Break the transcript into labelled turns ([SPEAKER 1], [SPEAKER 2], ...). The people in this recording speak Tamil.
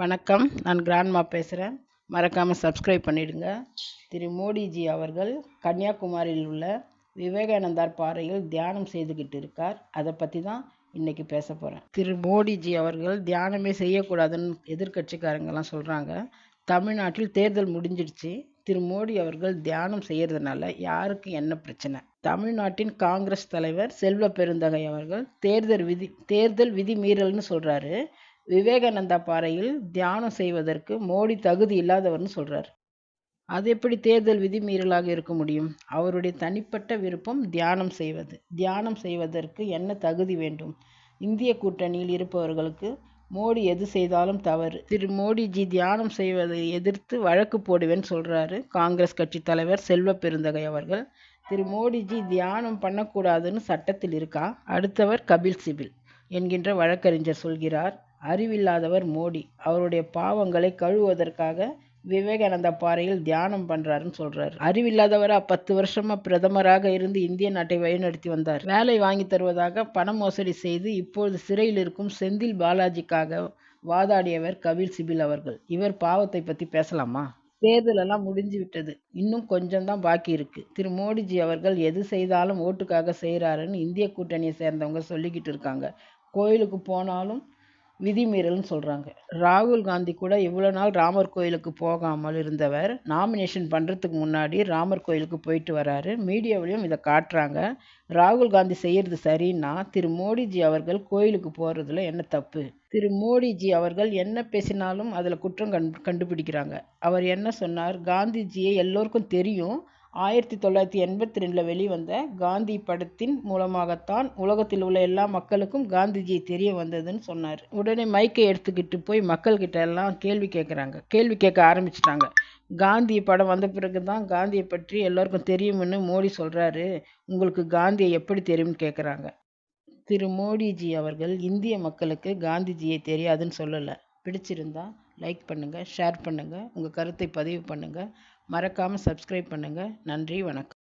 [SPEAKER 1] வணக்கம். நான் கிராண்ட்மா பேசுகிறேன் மறக்காமல் சப்ஸ்கிரைப் பண்ணிடுங்க. திரு மோடிஜி அவர்கள் கன்னியாகுமரியில் உள்ள விவேகானந்தார் பாறையில் தியானம் செய்துக்கிட்டு இருக்கார். அதை பற்றி தான் இன்னைக்கு பேச போகிறேன் திரு மோடிஜி அவர்கள் தியானமே செய்யக்கூடாதுன்னு எதிர்கட்சிக்காரங்கெல்லாம் சொல்கிறாங்க தமிழ்நாட்டில் தேர்தல் முடிஞ்சிடுச்சு. திரு மோடி அவர்கள் தியானம் செய்கிறதுனால யாருக்கு என்ன பிரச்சனை? தமிழ்நாட்டின் காங்கிரஸ் தலைவர் செல்வ பெருந்தகை அவர்கள் தேர்தல் விதி தேர்தல் விதி மீறல்னு சொல்கிறாரு விவேகானந்தா பாறையில் தியானம் செய்வதற்கு மோடி தகுதி இல்லாதவர்னு சொல்கிறார் அது எப்படி தேர்தல் விதி மீறலாக இருக்க முடியும்? அவருடைய தனிப்பட்ட விருப்பம் தியானம் செய்வது. தியானம் செய்வதற்கு என்ன தகுதி வேண்டும்? இந்திய கூட்டணியில் இருப்பவர்களுக்கு மோடி எது செய்தாலும் தவறு. திரு மோடிஜி தியானம் செய்வதை எதிர்த்து வழக்கு போடுவேன்னு சொல்கிறாரு காங்கிரஸ் கட்சி தலைவர் செல்வ பெருந்தகை அவர்கள். திரு மோடிஜி தியானம் பண்ணக்கூடாதுன்னு சட்டத்தில் இருக்கா? அடுத்தவர் கபில் சிபில் என்கின்ற வழக்கறிஞர் சொல்கிறார். அறிவில்லாதவர் மோடி. அவருடைய பாவங்களை கழுவுவதற்காக விவேகானந்தா பாறையில் தியானம் பண்றாருன்னு சொல்றாரு. அறிவில்லாதவரா பத்து வருஷமா பிரதமராக இருந்து இந்திய நாட்டை வழிநடத்தி வந்தார். வேலை வாங்கி தருவதாக பண மோசடி செய்து இப்பொழுது சிறையில் இருக்கும் செந்தில் பாலாஜிக்காக வாதாடியவர் கபில் சிபில் அவர்கள். இவர் பாவத்தை பத்தி பேசலாமா? தேர்தல் எல்லாம் முடிஞ்சு விட்டது. இன்னும் கொஞ்சம் தான் பாக்கி இருக்கு. திரு மோடிஜி அவர்கள் எது செய்தாலும் ஓட்டுக்காக செய்கிறாருன்னு இந்திய கூட்டணியை சேர்ந்தவங்க சொல்லிக்கிட்டு இருக்காங்க. கோயிலுக்கு போனாலும் விதிமீறல்னு சொல்கிறாங்க ராகுல் காந்தி கூட இவ்வளோ நாள் ராமர் கோயிலுக்கு போகாமல் இருந்தவர். நாமினேஷன் பண்ணுறதுக்கு முன்னாடி ராமர் கோயிலுக்கு போயிட்டு வராரு. மீடியாவிலையும் இதை காட்டுறாங்க. ராகுல் காந்தி செய்கிறது சரின்னா திரு மோடிஜி அவர்கள் கோயிலுக்கு போகிறதுல என்ன தப்பு? திரு மோடிஜி அவர்கள் என்ன பேசினாலும் அதில் குற்றம் கண் கண்டுபிடிக்கிறாங்க. அவர் என்ன சொன்னார்? காந்திஜியை எல்லோருக்கும் தெரியும். ஆயிரத்தி தொள்ளாயிரத்தி எண்பத்தி ரெண்டில் வெளிவந்த காந்தி படத்தின் மூலமாகத்தான் உலகத்தில் உள்ள எல்லா மக்களுக்கும் காந்திஜி தெரிய வந்ததுன்னு சொன்னார். உடனே மைக்கை எடுத்துக்கிட்டு போய் மக்கள்கிட்ட எல்லாம் கேள்வி கேட்குறாங்க கேள்வி கேட்க ஆரம்பிச்சிட்டாங்க. காந்தி படம் வந்த பிறகு தான் காந்தியை பற்றி எல்லோருக்கும் தெரியும்னு மோடி சொல்கிறாரு உங்களுக்கு காந்தியை எப்படி தெரியும்னு கேட்குறாங்க திரு மோடிஜி அவர்கள் இந்திய மக்களுக்கு காந்திஜியை தெரியாதுன்னு சொல்லலை. பிடிச்சிருந்தா லைக் பண்ணுங்கள் ஷேர் பண்ணுங்கள் உங்கள் கருத்தை பதிவு பண்ணுங்கள் மறக்காமல் சப்ஸ்கிரைப் பண்ணுங்கள் நன்றி வணக்கம்.